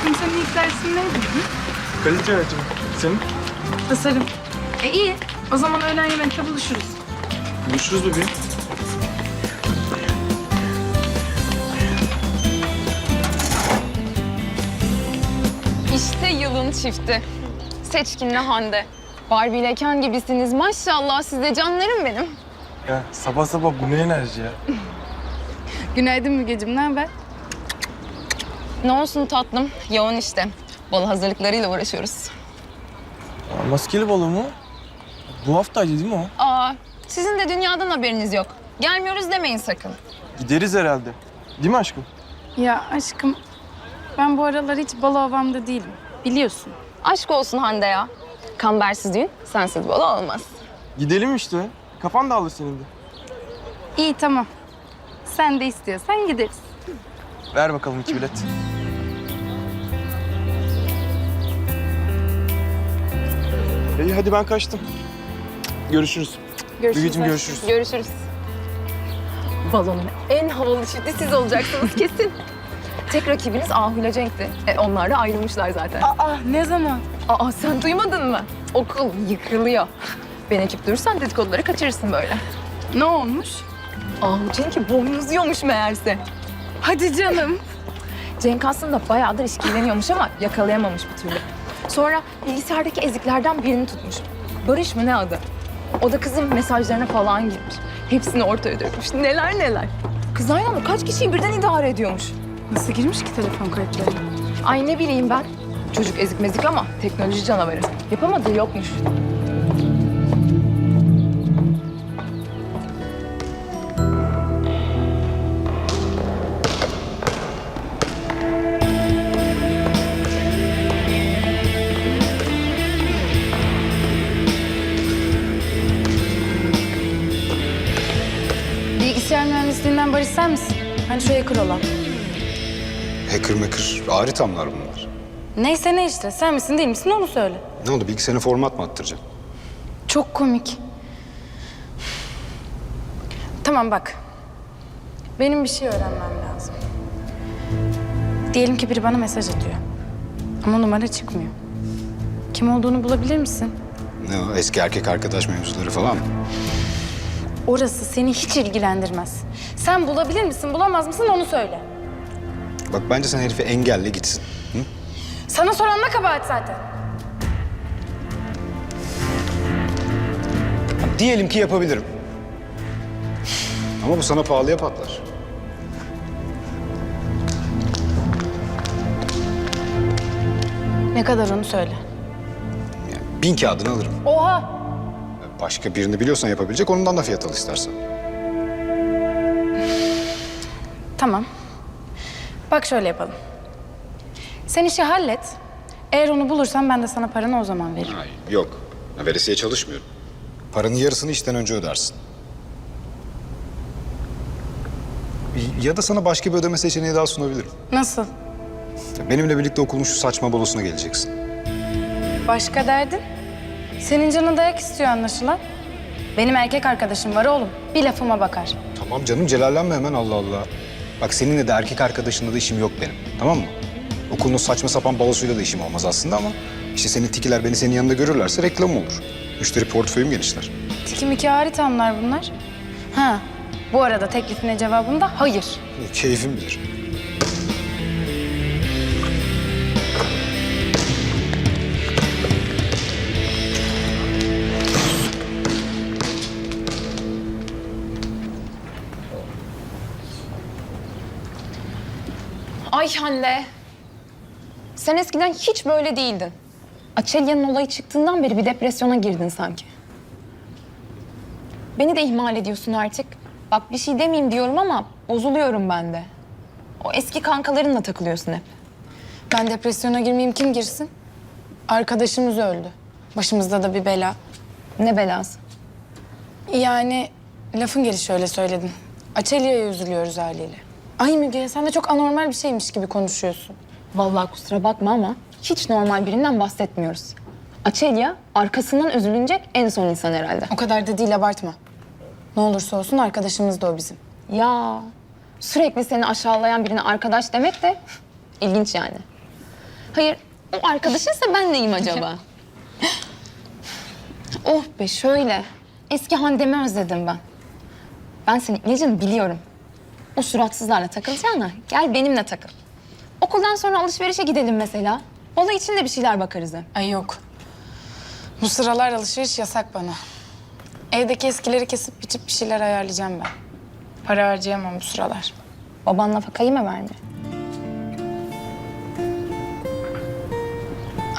Aşkım senin ilk dersin neydi? Kalite yönetimi. Senin? Tasarım. E iyi. O zaman öğlen yemekte buluşuruz. Buluşuruz bebeğim. İşte yılın çifti. Seçkin'le Hande. Barbie ile Ken gibisiniz. Maşallah size canlarım benim. Ya sabah sabah bu ne enerji ya? Günaydın Mügeciğim, ne haber? Ne olsun tatlım. Yoğun işte. Bal hazırlıklarıyla uğraşıyoruz. Aa, maskeli balo mu? Bu haftaydı değil mi o? Aa, sizin de dünyadan haberiniz yok. Gelmiyoruz demeyin sakın. Gideriz herhalde. Değil mi aşkım? Ya aşkım, ben bu aralar hiç balo havamda değilim. Biliyorsun. Aşk olsun Hande ya. Kambersiz düğün, sensiz bal olmaz. Gidelim işte. Kafan dağılır senin de. İyi tamam. Sen de istiyorsan gideriz. Ver bakalım iki bilet. İyi hadi ben kaçtım. Görüşürüz. Görüşürüz. Aşkım. görüşürüz. Görüşürüz. Balonun en havalı çifti siz olacaksınız kesin. Tek rakibiniz Ahule Cenk'ti. E, onlar da ayrılmışlar zaten. Aa ne zaman? Aa sen duymadın mı? Okul yıkılıyor. Ben ekip durursan dedikoduları kaçırırsın böyle. Ne olmuş? Ahu Cenk'i boynuzluyormuş meğerse. Hadi canım. Cenk aslında bayağıdır işkileniyormuş ama yakalayamamış bir türlü. Sonra bilgisayardaki eziklerden birini tutmuş. Barış mı ne adı? O da kızın mesajlarına falan girmiş. Hepsini ortaya dökmüş. Neler neler. Kız aynı anda kaç kişiyi birden idare ediyormuş. Nasıl girmiş ki telefon kayıtlarına? Ay ne bileyim ben. Çocuk ezik mezik ama teknoloji canavarı. Yapamadığı yokmuş. Hacker maker ağır ithamlar bunlar. Neyse ne işte. Sen misin değil misin onu söyle. Ne oldu bilgisayarına format mı attıracağım? Çok komik. Tamam bak. Benim bir şey öğrenmem lazım. Diyelim ki biri bana mesaj atıyor. Ama numara çıkmıyor. Kim olduğunu bulabilir misin? Ne o eski erkek arkadaş mevzuları falan mı? Orası seni hiç ilgilendirmez. Sen bulabilir misin, bulamaz mısın onu söyle. Bak bence sen herifi engelle gitsin. Hı? Sana soran ne kabahat zaten. Diyelim ki yapabilirim. Ama bu sana pahalıya patlar. Ne kadar onu söyle. Yani bin kağıdını alırım. Oha! Başka birini biliyorsan yapabilecek ondan da fiyat al istersen. Tamam. Bak şöyle yapalım. Sen işi hallet. Eğer onu bulursan ben de sana paranı o zaman veririm. Hayır. Yok. Veresiye çalışmıyorum. Paranın yarısını işten önce ödersin. Ya da sana başka bir ödeme seçeneği daha sunabilirim. Nasıl? Benimle birlikte okulun şu saçma balosuna geleceksin. Başka derdin? Senin canın dayak istiyor anlaşılan. Benim erkek arkadaşım var oğlum. Bir lafıma bakar. Tamam canım celallenme hemen Allah Allah. Bak seninle de erkek arkadaşınla da işim yok benim. Tamam mı? Okulun saçma sapan balosuyla da işim olmaz aslında ama... ...işte senin tikiler beni senin yanında görürlerse reklam olur. Müşteri portföyüm genişler. Tiki miki haritamlar bunlar. Ha, bu arada teklifine cevabım da hayır. Keyfim bilir. Ay Hande. Sen eskiden hiç böyle değildin. Açelya'nın olayı çıktığından beri bir depresyona girdin sanki. Beni de ihmal ediyorsun artık. Bak bir şey demeyeyim diyorum ama bozuluyorum ben de. O eski kankalarınla takılıyorsun hep. Ben depresyona girmeyeyim kim girsin? Arkadaşımız öldü. Başımızda da bir bela. Ne belası? Yani lafın gelişi öyle söyledin. Açelya'ya üzülüyoruz haliyle. Ay Müge sen de çok anormal bir şeymiş gibi konuşuyorsun. Vallahi kusura bakma ama hiç normal birinden bahsetmiyoruz. Açelya arkasından üzülünecek en son insan herhalde. O kadar da değil abartma. Ne olursa olsun arkadaşımız da o bizim. Ya sürekli seni aşağılayan birine arkadaş demek de ilginç yani. Hayır, o arkadaşınsa ben neyim acaba? oh be şöyle. Eski Hande'mi özledim ben. Ben senin ilacını biliyorum. O suratsızlarla takılacağına gel benimle takıl. Okuldan sonra alışverişe gidelim mesela. Olay için de bir şeyler bakarız hem. Ay yok. Bu sıralar alışveriş yasak bana. Evdeki eskileri kesip biçip bir şeyler ayarlayacağım ben. Para harcayamam bu sıralar. Baban nafakayı mı vermiyor?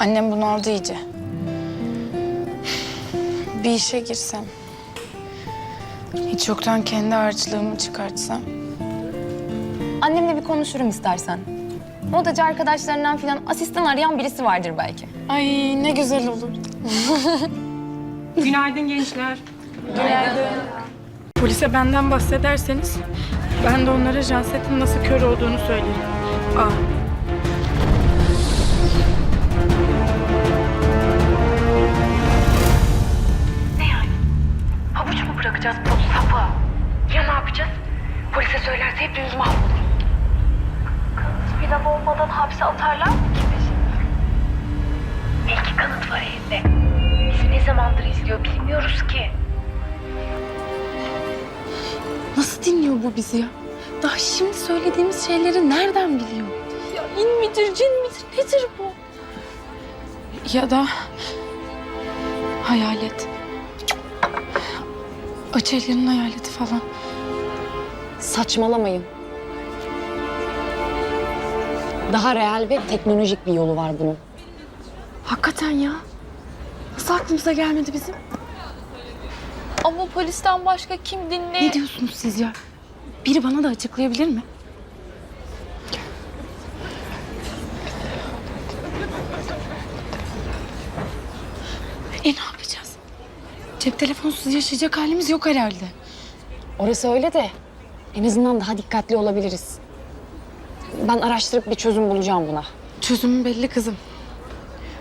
Annem bunu aldı iyice. Bir işe girsem. Hiç yoktan kendi harçlığımı çıkartsam. Annemle bir konuşurum istersen. Modacı arkadaşlarından falan asistan arayan birisi vardır belki. Ay ne güzel olur. Günaydın gençler. Polise benden bahsederseniz ben de onlara Janset'in nasıl kör olduğunu söylerim. Aa. Havuç mu bırakacağız bu sapı? Ya ne yapacağız? Polise söylerse hepimiz mahvoluruz. Filan olmadan hapse atarlar mı ki bizi? Belki kanıt var elinde. Bizi ne zamandır izliyor bilmiyoruz ki. Nasıl dinliyor bu bizi ya? Daha şimdi söylediğimiz şeyleri nereden biliyor? Ya in midir, cin midir, nedir bu? Ya da hayalet. Açelya'nın hayaleti falan. Saçmalamayın. Daha real ve teknolojik bir yolu var bunun. Hakikaten ya. Nasıl aklımıza gelmedi bizim? Ama polisten başka kim dinle? Ne diyorsunuz siz ya? Biri bana da açıklayabilir mi? E ne yapacağız? Cep telefonsuz yaşayacak halimiz yok herhalde. Orası öyle de en azından daha dikkatli olabiliriz. Ben araştırıp bir çözüm bulacağım buna. Çözümü belli kızım.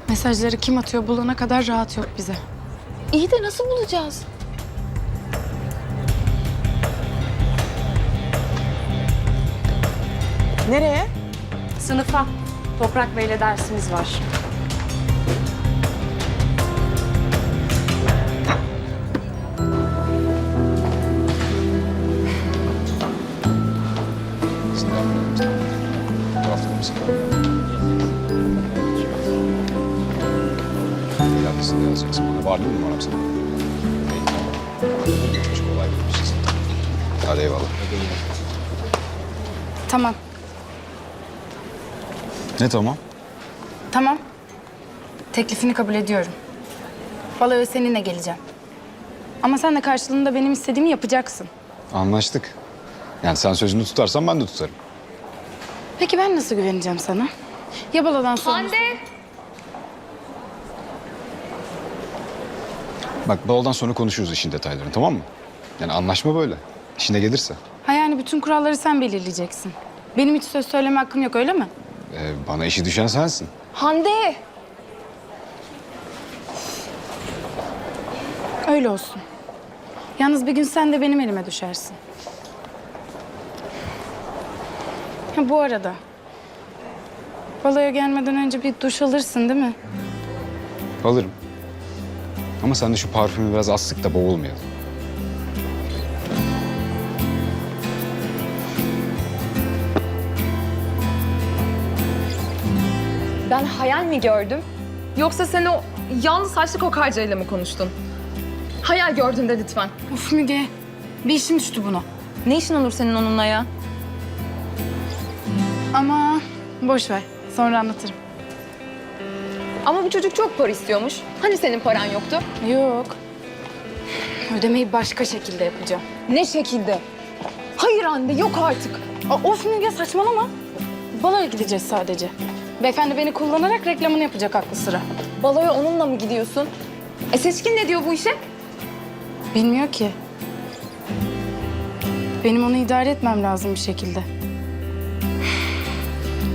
Mesajları kim atıyor bulana kadar rahat yok bize. İyi de nasıl bulacağız? Nereye? Sınıfa Toprak Bey'le dersimiz var. Var değil mi numaram sana? Çok kolay şey. Hadi eyvallah. Tamam, Ne tamam? tamam. Teklifini kabul ediyorum. Baloya seninle geleceğim. Ama sen de karşılığında benim istediğimi yapacaksın. Anlaştık. Yani sen sözünü tutarsan ben de tutarım. Peki ben nasıl güveneceğim sana? Ya baladan sonra... Hande! Bak balodan sonra konuşuruz işin detaylarını tamam mı? Yani anlaşma böyle. İşine gelirse. Ha yani bütün kuralları sen belirleyeceksin. Benim hiç söz söyleme hakkım yok öyle mi? Ee, bana işi düşen sensin. Hande! Öyle olsun. Yalnız bir gün sen de benim elime düşersin. Ha, bu arada... Baloya gelmeden önce bir duş alırsın değil mi? Alırım. Ama sen de şu parfümü biraz az sık da boğulmayalım. Ben hayal mi gördüm? Yoksa sen o yalnız saçlı kokarcayla mı konuştun? Hayal gördün de lütfen. Of Müge, bir işim düştü buna. Ne işin olur senin onunla ya? Ama boş ver, sonra anlatırım. Ama bu çocuk çok para istiyormuş. Hani senin paran yoktu? Yok. Ödemeyi başka şekilde yapacağım. Ne şekilde? Hayır Hande yok artık. Aa, of Müge saçmalama. Baloya gideceğiz sadece. Beyefendi beni kullanarak reklamını yapacak aklı sıra. Baloya onunla mı gidiyorsun? E seçkin ne diyor bu işe? Bilmiyor ki. Benim onu idare etmem lazım bir şekilde.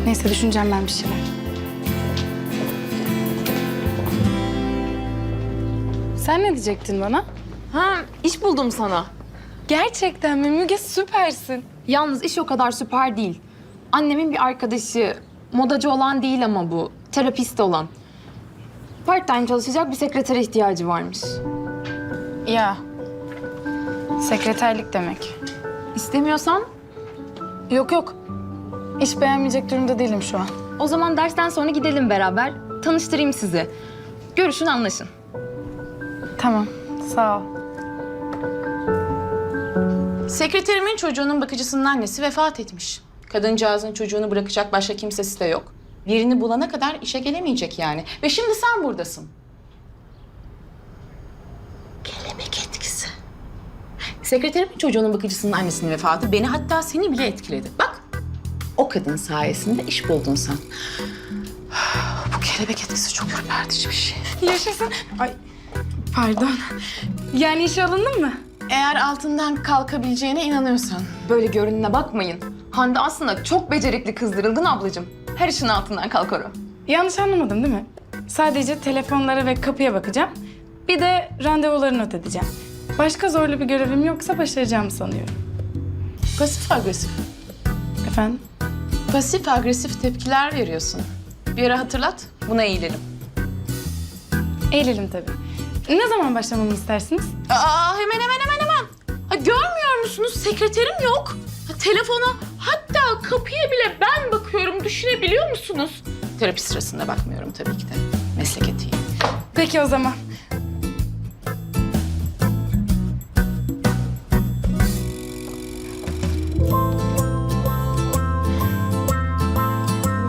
Neyse düşüneceğim ben bir şeyler. Sen ne diyecektin bana? Ha iş buldum sana. Gerçekten mi Müge süpersin. Yalnız iş o kadar süper değil. Annemin bir arkadaşı, modacı olan değil ama bu. terapist olan. Part time çalışacak bir sekretere ihtiyacı varmış. Ya. Sekreterlik demek. İstemiyorsan Yok yok. İş beğenmeyecek durumda değilim şu an. o zaman dersten sonra gidelim beraber. Tanıştırayım sizi. Görüşün anlaşın. Tamam. Sağ ol. Sekreterimin çocuğunun bakıcısının annesi vefat etmiş. Kadıncağızın çocuğunu bırakacak başka kimsesi de yok. Birini bulana kadar işe gelemeyecek yani. Ve şimdi sen buradasın. Kelebek etkisi. Sekreterimin çocuğunun bakıcısının annesinin vefatı beni hatta seni bile etkiledi. Bak o kadın sayesinde iş buldun sen. Bu kelebek etkisi çok ürpertici bir şey. Yaşasın. Ay pardon. Yani işe alındın mı? Eğer altından kalkabileceğine inanıyorsan. Böyle görününe bakmayın. Hande aslında çok becerikli kızdırıldın ablacığım. Her işin altından kalkar o. Yanlış anlamadım değil mi? Sadece telefonlara ve kapıya bakacağım. Bir de randevuları not edeceğim. Başka zorlu bir görevim yoksa başaracağımı sanıyorum. Pasif agresif. Efendim? Pasif agresif tepkiler veriyorsun. Bir ara hatırlat, buna eğilelim. Eğilelim tabii. Ne zaman başlamamı istersiniz? Aa hemen hemen hemen hemen. Ha, görmüyor musunuz? Sekreterim yok. Ha, telefona hatta kapıya bile ben bakıyorum. Düşünebiliyor musunuz? Terapi sırasında bakmıyorum tabii ki de. Meslek etiği. Peki o zaman.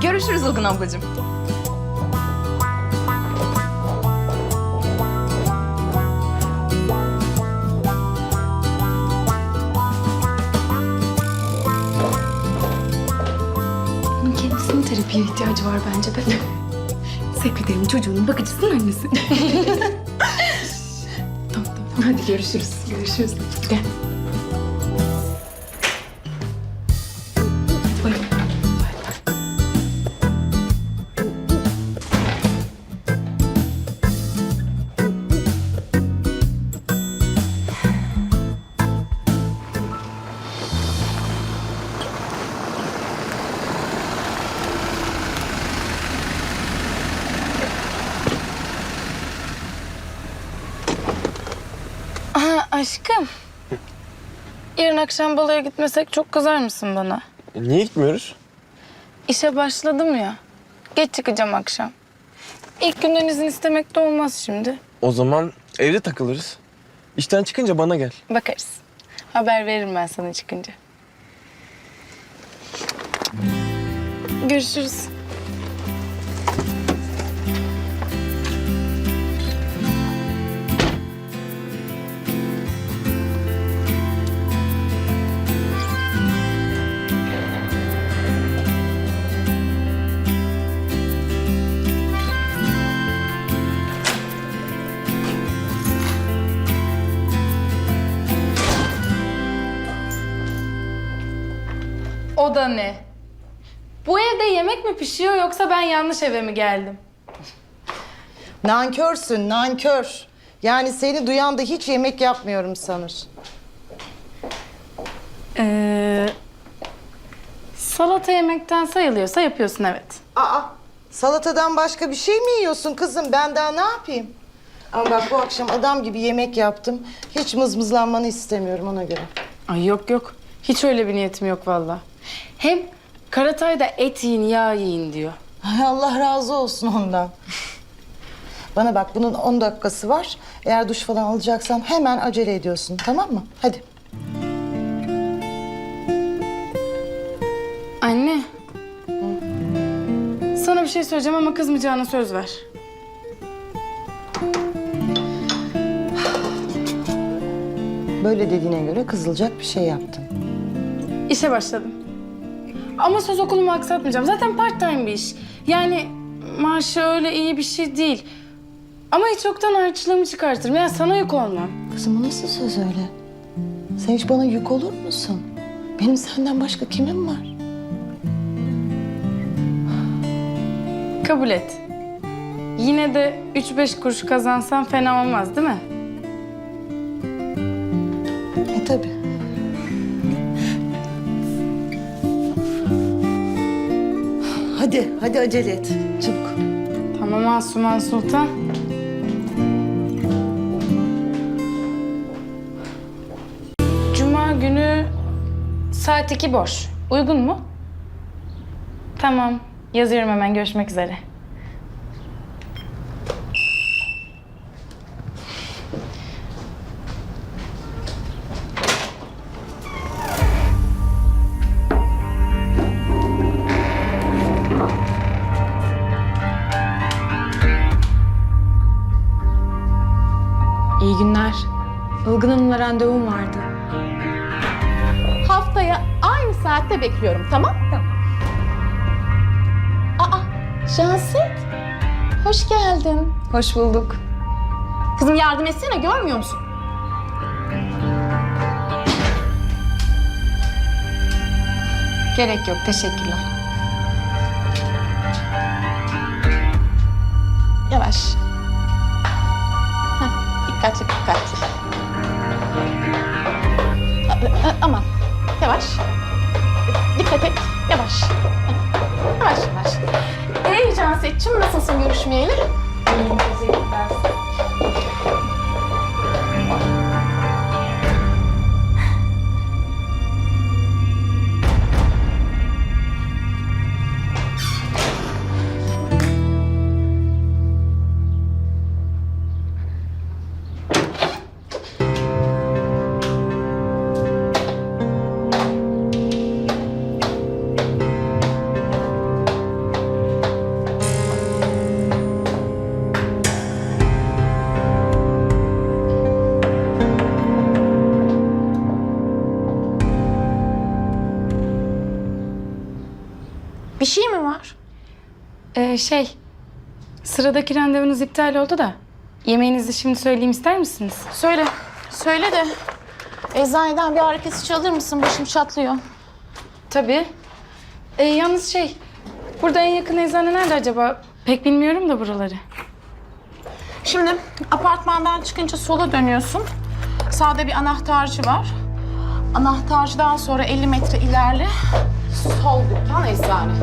Görüşürüz Ilgın ablacığım. Terapiye ihtiyacı var bence de. Sekreterimin çocuğunun bakıcısının annesi. tamam tamam. Hadi görüşürüz. Görüşürüz. Gel. Aşkım. Yarın akşam baloya gitmesek çok kızar mısın bana? E, niye gitmiyoruz? İşe başladım ya. Geç çıkacağım akşam. İlk günden izin istemek de olmaz şimdi. O zaman evde takılırız. İşten çıkınca bana gel. Bakarız. Haber veririm ben sana çıkınca. Görüşürüz. O da ne? Bu evde yemek mi pişiyor yoksa ben yanlış eve mi geldim? Nankörsün, nankör. Yani seni duyan da hiç yemek yapmıyorum sanır. Ee, salata yemekten sayılıyorsa yapıyorsun evet. Aa, salatadan başka bir şey mi yiyorsun kızım? Ben daha ne yapayım? Ama bak bu akşam adam gibi yemek yaptım. Hiç mızmızlanmanı istemiyorum ona göre. Ay yok yok. Hiç öyle bir niyetim yok valla. Hem Karatay da et yiyin, yağ yiyin diyor. Ay Allah razı olsun ondan. Bana bak bunun 10 dakikası var. Eğer duş falan alacaksan hemen acele ediyorsun tamam mı? Hadi. Anne. Sana bir şey söyleyeceğim ama kızmayacağına söz ver. Böyle dediğine göre kızılacak bir şey yaptın. İşe başladım. Ama söz okulumu aksatmayacağım. Zaten part time bir iş. Yani maaşı öyle iyi bir şey değil. Ama hiç yoktan harçlığımı çıkartırım. Yani sana yük olmam. Kızım bu nasıl söz öyle? Sen hiç bana yük olur musun? Benim senden başka kimim var? Kabul et. Yine de üç beş kuruş kazansam fena olmaz değil mi? Hadi, hadi acele et. Çabuk. Ama Masuman Sultan. Cuma günü saat iki boş. Uygun mu? Tamam. Yazıyorum hemen. Görüşmek üzere. Ilgın Hanım'la randevum vardı. Haftaya aynı saatte bekliyorum tamam? Tamam. Aa Canset. Hoş geldin. Hoş bulduk. Kızım yardım etsene görmüyor musun? Gerek yok, teşekkürler. Yavaş. Heh, dikkatli dikkatli. Aman yavaş. Dikkat et yavaş. Yavaş yavaş. Ee Canset'cim nasılsın görüşmeyeli? Bir şey mi var? Ee, şey, sıradaki randevunuz iptal oldu da. Yemeğinizi şimdi söyleyeyim ister misiniz? Söyle. Söyle de. Eczaneden bir ağrı kesici alır mısın? Başım çatlıyor. Tabii. Ee, yalnız şey, burada en yakın eczane nerede acaba? Pek bilmiyorum da buraları. Şimdi apartmandan çıkınca sola dönüyorsun. Sağda bir anahtarcı var. Anahtarcıdan sonra 50 metre ilerle. Sol dükkan eczane.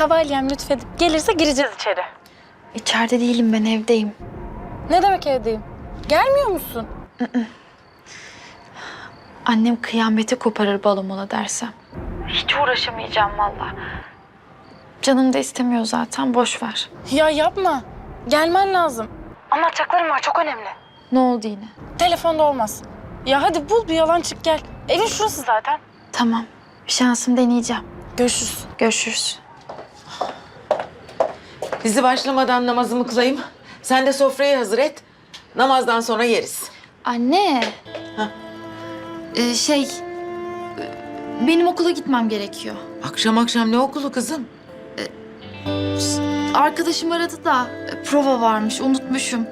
Kavalyem lütfedip gelirse gireceğiz içeri. İçeride değilim ben evdeyim. Ne demek evdeyim? Gelmiyor musun? Annem kıyameti koparır balomola dersem. Hiç uğraşamayacağım valla. Canım da istemiyor zaten boş ver. Ya yapma. Gelmen lazım. Anlatacaklarım var çok önemli. Ne oldu yine? Telefonda olmaz. Ya hadi bul bir yalan çık gel. Evin şurası zaten. Tamam bir şansım deneyeceğim. Görüşürüz. Görüşürüz. Dizi başlamadan namazımı kılayım. Sen de sofrayı hazır et. Namazdan sonra yeriz. Anne. Hah. Ee, şey benim okula gitmem gerekiyor. Akşam akşam ne okulu kızım? Arkadaşım aradı da e, prova varmış unutmuşum.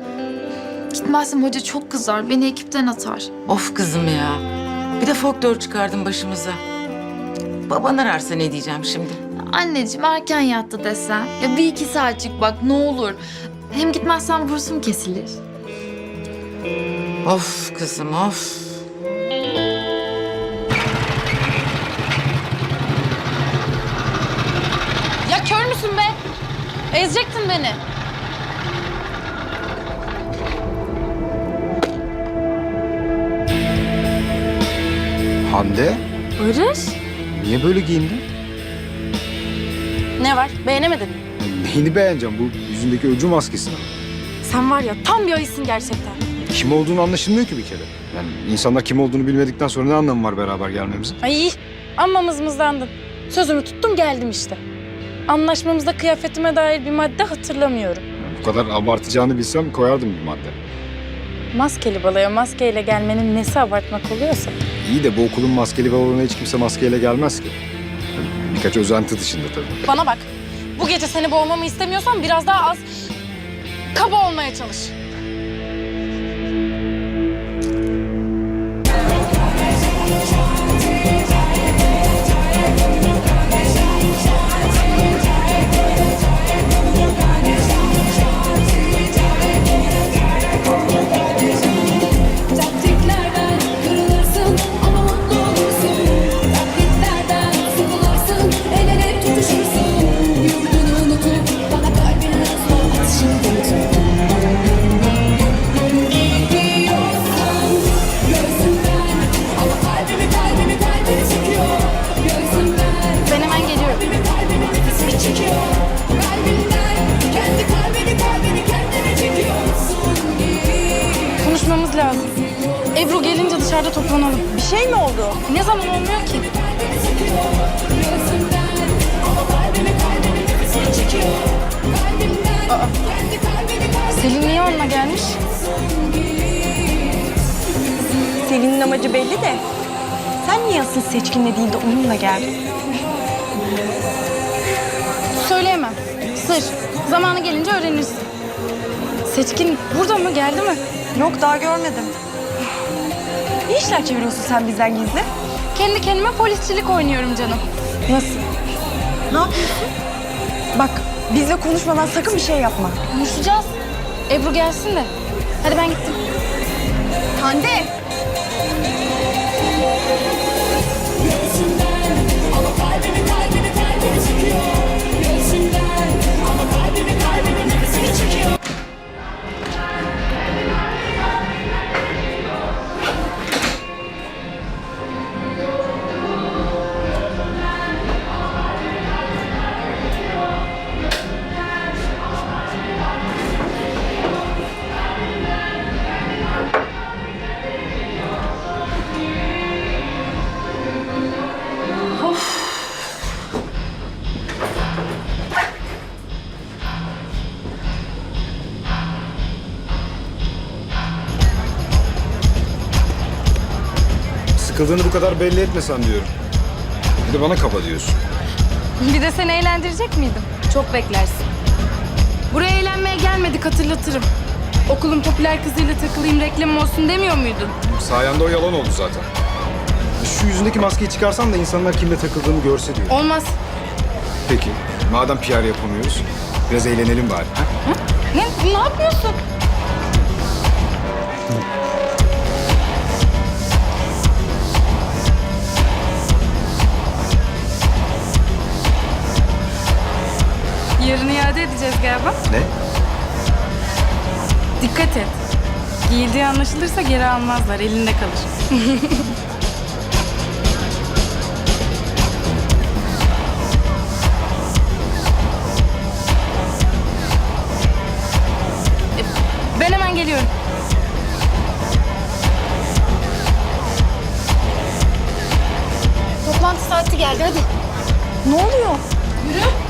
Gitmezsem hoca çok kızar beni ekipten atar. Of kızım ya. Bir de folklor çıkardın başımıza. Baban ararsa ne diyeceğim şimdi? Anneciğim erken yattı desen. Ya bir iki saatçik bak ne olur. Hem gitmezsem bursum kesilir. Of kızım of. Ya kör müsün be? Ezecektin beni. Hande, Barış. niye böyle giyindin? Ne var? Beğenemedin mi? Neyini beğeneceğim? Bu yüzündeki öcü maskesi. Sen var ya tam bir ayısın gerçekten. Kim olduğunu anlaşılmıyor ki bir kere. Yani insanlar kim olduğunu bilmedikten sonra ne anlamı var beraber gelmemizin? Ay amma mızmızlandın. Sözümü tuttum geldim işte. Anlaşmamızda kıyafetime dair bir madde hatırlamıyorum. Bu kadar abartacağını bilsem koyardım bir madde. Maskeli balaya maskeyle gelmenin nesi abartmak oluyorsa. İyi de bu okulun maskeli balonuna hiç kimse maskeyle gelmez ki. Birkaç özenti dışında tabii. Bana bak. Bu gece seni boğmamı istemiyorsan biraz daha az kaba olmaya çalış. Selin niye onunla gelmiş? Selin'in amacı belli de. Sen niye asıl seçkinle değil de onunla geldin? Söyleyemem. Sır. Zamanı gelince öğrenirsin. Seçkin burada mı? Geldi mi? Yok daha görmedim. Ne işler çeviriyorsun sen bizden gizli? Kendi kendime polisçilik oynuyorum canım. Nasıl? Ne yapıyorsun? Bak bizle konuşmadan sakın bir şey yapma. Konuşacağız. Ebru gelsin de. Hadi ben gittim. Hande! Sıkıldığını bu kadar belli etmesen diyorum. Bir de bana kaba diyorsun. Bir de seni eğlendirecek miydim? Çok beklersin. Buraya eğlenmeye gelmedik hatırlatırım. Okulun popüler kızıyla takılayım reklamım olsun demiyor muydun? Sayende o yalan oldu zaten. Şu yüzündeki maskeyi çıkarsan da insanlar kimle takıldığını görse diyor. Olmaz. Peki, madem PR yapamıyoruz, biraz eğlenelim bari. ha? Ne, ne yapıyorsun? Yarın iade edeceğiz galiba. Ne? Dikkat et. Giyildiği anlaşılırsa geri almazlar. Elinde kalır. Ben hemen geliyorum. Toplantı saati geldi hadi. Ne oluyor? Ben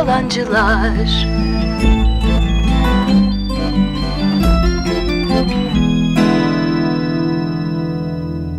yalancılar